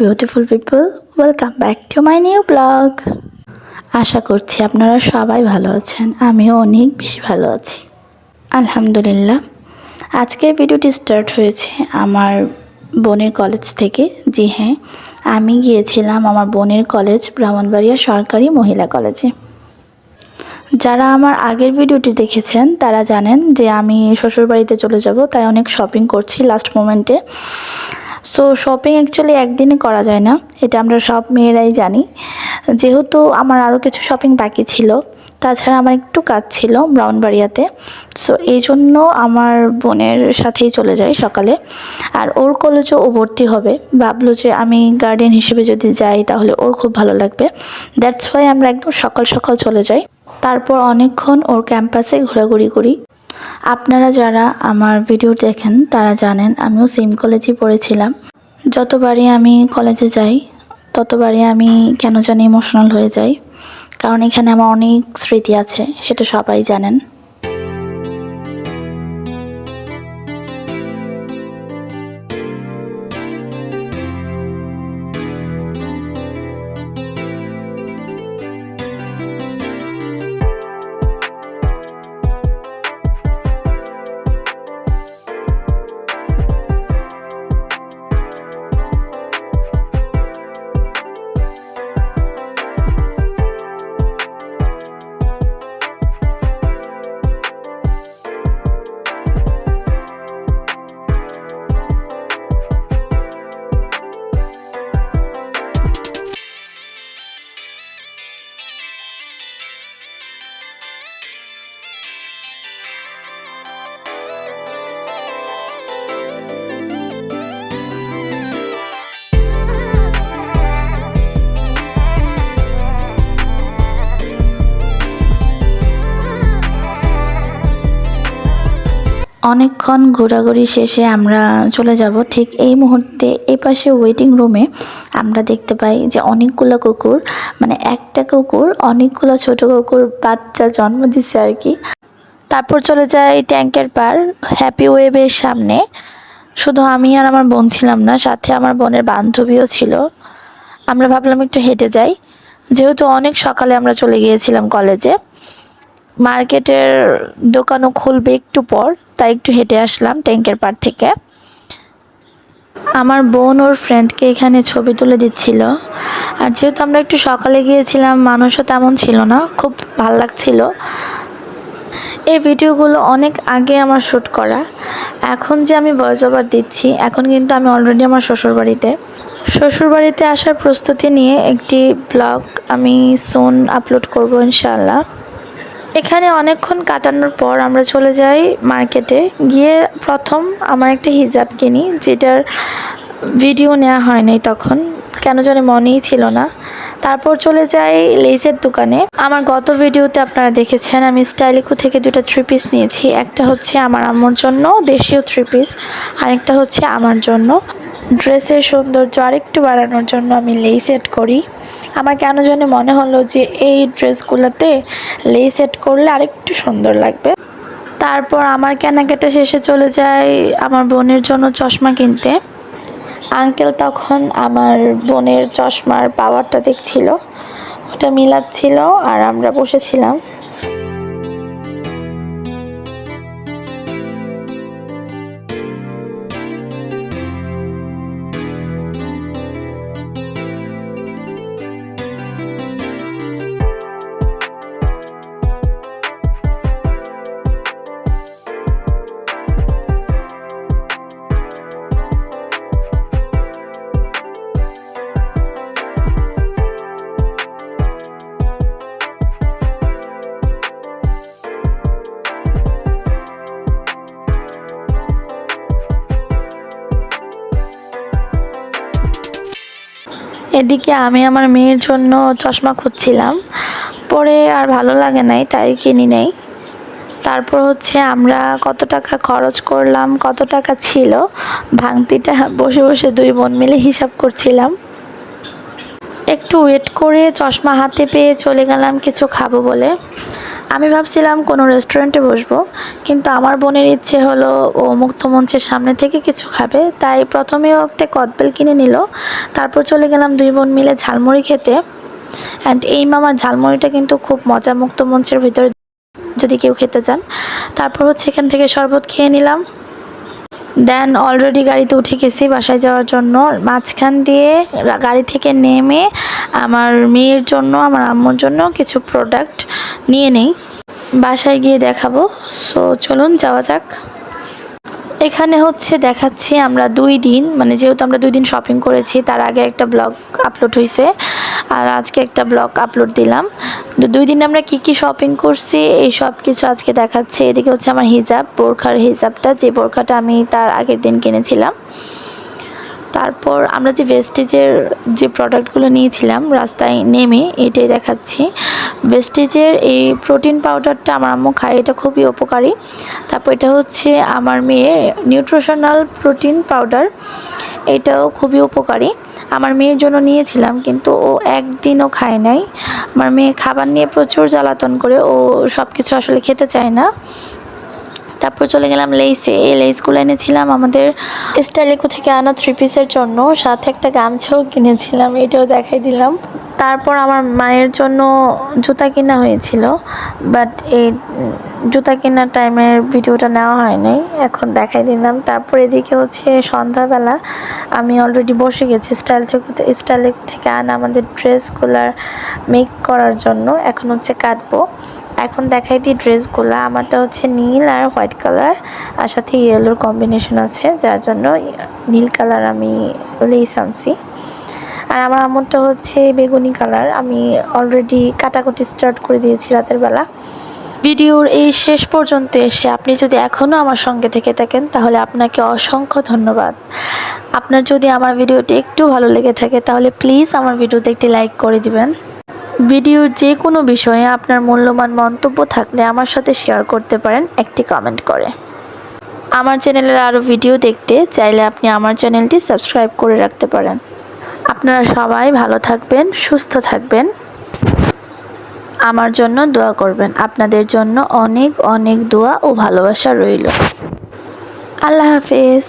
Beautiful people welcome back to my new blog আশা করছি আপনারা সবাই ভালো আছেন, আমিও অনেক বেশি ভালো আছি। আলহামদুলিল্লাহ। আজকের ভিডিওটি স্টার্ট হয়েছে আমার বোনের কলেজ থেকে। জি হ্যাঁ আমি গিয়েছিলাম আমার বোনের কলেজ ব্রাহ্মণবাড়িয়া সরকারি মহিলা কলেজে যারা আমার আগের ভিডিওটি দেখেছেন, তারা জানেন যে আমি শ্বশুরবাড়িতে চলে যাব, তাই অনেক শপিং করছি লাস্ট মোমেন্টে সো শপিং অ্যাকচুয়ালি একদিনে করা যায় না। এটা আমরা সব মেয়েরাই জানি। যেহেতু আমার আরও কিছু শপিং বাকি ছিল, তাছাড়া আমার একটু কাজ ছিল ব্রাউনবাড়িয়াতে। সো এই জন্য আমার বোনের সাথেই চলে যাই সকালে। আর ওর কলেজও ও ভর্তি হবে। ভাবলো যে আমি গার্ডিয়ান হিসেবে যদি যাই, তাহলে ওর খুব ভালো লাগবে। দ্যাটস ওয়াই আমরা একদম সকাল সকাল চলে যাই। তারপর অনেকক্ষণ ওর ক্যাম্পাসে ঘোরাঘুরি করি। আপনারা যারা আমার ভিডিও দেখেন, তারা জানেন আমিও সেম কলেজে পড়েছিলাম। যতবারই আমি কলেজে যাই, ততবারই আমি কেন জানি ইমোশনাল হয়ে যাই। কারণ এখানে আমার অনেক স্মৃতি আছে, সেটা সবাই জানেন। অনেকক্ষণ ঘোরাঘুরি শেষে আমরা চলে যাব। ঠিক এই মুহূর্তে এই পাশে ওয়েটিং রুমে আমরা দেখতে পাই যে অনেকগুলো কুকুর মানে একটা কুকুর, অনেকগুলো ছোট কুকুর, বাচ্চা জন্ম দিছে আর কি। তারপর চলে যাই ট্যাঙ্কের পার হ্যাপি ওয়েবের সামনে। শুধু আমি আর আমার বোন ছিলাম না, সাথে আমার বোনের বান্ধবীও ছিল। আমরা ভাবলাম একটু হেঁটে যাই। যেহেতু অনেক সকালে আমরা চলে গিয়েছিলাম কলেজে মার্কেটের দোকানও খুলবে একটু পর। তাই একটু হেঁটে আসলাম ট্যাঙ্কের পার থেকে। আমার বোন ওর ফ্রেন্ডকে এখানে ছবি তুলে দিচ্ছিল। আর যেহেতু আমরা একটু সকালে গিয়েছিলাম, মানুষও তেমন ছিল না, খুব ভালো লাগছিল। এই ভিডিওগুলো অনেক আগে আমার শ্যুট করা। এখন যে আমি ভয়েস ওভার দিচ্ছি, এখন কিন্তু আমি অলরেডি আমার শ্বশুরবাড়িতে। শ্বশুরবাড়িতে আসার প্রস্তুতি নিয়ে একটি ব্লগ আমি সোন আপলোড করব ইনশাআল্লাহ। এখানে অনেকক্ষণ কাটানোর পর আমরা চলে যাই মার্কেটে। গিয়ে প্রথম আমার একটা হিজাব কিনি, যেটার ভিডিও নেওয়া হয়নি তখন। কেন জানি মনেই ছিল না। তারপর চলে যাই লেজের দোকানে। আমার গত ভিডিওতে আপনারা দেখেছেন, আমি স্টাইলিকো থেকে দুটো থ্রি পিস নিয়েছি। একটা হচ্ছে আমার আম্মুর জন্য, দেশীয় থ্রি পিস আরেকটা হচ্ছে আমার জন্য। ড্রেসের সৌন্দর্য আরেকটু বাড়ানোর জন্য আমি লেই সেট করি। আমার কেন জানি মনে হলো যে এই ড্রেসগুলোতে লেই সেট করলে আরেকটু সুন্দর লাগবে। তারপর আমার কেনাকাটা শেষে চলে যায় আমার বোনের জন্য চশমা কিনতে। আঙ্কেল তখন আমার বোনের চশমার পাওয়ারটা দেখছিল, ওটা মিলাচ্ছিল আর আমরা বসেছিলাম। এদিকে আমি আমার মেয়ের জন্য চশমা খুঁজছিলাম। পরে আর ভালো লাগে নাই, তাই কিনি নেই। তারপর হচ্ছে আমরা কত টাকা খরচ করলাম, কত টাকা ছিল, ভাঙতিটা বসে বসে দুই বোন মিলে হিসাব করছিলাম। একটু ওয়েট করে চশমা হাতে পেয়ে চলে গেলাম কিছু খাব বলে। আমি ভাবছিলাম কোনো রেস্টুরেন্টে বসবো, কিন্তু আমার বোনের ইচ্ছে হলো ও মুক্ত মঞ্চের সামনে থেকে কিছু খাবে। তাই প্রথমে ও একটা কদবেল কিনে নিল, তারপর চলে গেলাম দুই বোন মিলে ঝালমুড়ি খেতে। অ্যান্ড এই মামার ঝালমুড়িটা কিন্তু খুব মজা মুক্ত মঞ্চের ভিতরে যদি কেউ খেতে চান। তারপর হচ্ছে এখান থেকে শরবত খেয়ে নিলাম। দেন অলরেডি গাড়িতে উঠে গেছি বাসায় যাওয়ার জন্য। মাঝখান দিয়ে গাড়ি থেকে নেমে আমার মেয়ের জন্য, আমার আম্মুর জন্য কিছু প্রোডাক্ট নিয়ে নেই। বাসায় গিয়ে দেখাবো। সো চলুন যাওয়া যাক। এখানে হচ্ছে দেখাচ্ছি আমরা দুই দিন মানে যেহেতু আমরা দুই দিন শপিং করেছি, তার আগে একটা ব্লগ আপলোড হয়েছে আর আজকে একটা ব্লগ আপলোড দিলাম। তো দুই দিন আমরা কি কি শপিং করছি, এই সব কিছু আজকে দেখাচ্ছে। এদিকে হচ্ছে আমার হিজাব, বোরখার হিজাবটা। যে বোরখাটা আমি তার আগের দিন কিনেছিলাম। তারপর আমরা যে ভেস্টেজের যে প্রোডাক্টগুলো নিয়েছিলাম, রাস্তায় নেমে এটাই দেখাচ্ছি। ভেস্টেজের এই প্রোটিন পাউডারটা আমার আম্মু খায়, এটা খুবই উপকারী। তারপর এটা হচ্ছে আমার মেয়ে নিউট্রিশনাল প্রোটিন পাউডার এটাও খুবই উপকারী। আমার মেয়ের জন্য নিয়েছিলাম, কিন্তু ও একদিনও খায় নাই। আমার মেয়ে খাবার নিয়ে প্রচুর জ্বালাতন করে, ও সব কিছু আসলে খেতে চায় না। তারপর চলে গেলাম লেইসে। এই লেইসগুলো এনেছিলাম আমাদের স্টাইলিকো থেকে আনা থ্রি পিসের জন্য। সাথে একটা গামছাও কিনেছিলাম, এটাও দেখাই দিলাম। তারপর আমার মায়ের জন্য জুতা কেনা হয়েছিল বাট এই জুতা কেনার টাইমের ভিডিওটা নেওয়া হয় নাই, এখন দেখাই দিলাম। তারপর এদিকে হচ্ছে সন্ধ্যাবেলা আমি অলরেডি বসে গেছি স্টাইল থেকে স্টাইল থেকে আনা আমাদের ড্রেসগুলার মেক করার জন্য, এখন হচ্ছে কাটবো। এখন দেখাই দিই ড্রেসগুলো আমারটা হচ্ছে নীল আর হোয়াইট কালার আর সাথে ইয়েলোর কম্বিনেশন আছে, যার জন্য নীল কালার আমি লেস আনছি। আর আমার আমরটা হচ্ছে বেগুনি কালার। আমি অলরেডি কাটাকুটি স্টার্ট করে দিয়েছি রাতের বেলা। ভিডিওর এই শেষ পর্যন্ত এসে আপনি যদি এখনও আমার সঙ্গে থেকে থাকেন, তাহলে আপনাকে অসংখ্য ধন্যবাদ। আপনার যদি আমার ভিডিওটি একটু ভালো লেগে থাকে, তাহলে প্লিজ আমার ভিডিওতে একটি লাইক করে দিবেন। ভিডিওর যে কোনো বিষয়ে আপনার মূল্যবান মন্তব্য থাকলে আমার সাথে শেয়ার করতে পারেন, একটি কমেন্ট করে। আমার চ্যানেলের আরও ভিডিও দেখতে চাইলে আপনি আমার চ্যানেলটি সাবস্ক্রাইব করে রাখতে পারেন। আপনারা সবাই ভালো থাকবেন, সুস্থ থাকবেন। আমার জন্য দোয়া করবেন। আপনাদের জন্য অনেক অনেক দোয়া ও ভালোবাসা রইল। আল্লাহ হাফেজ।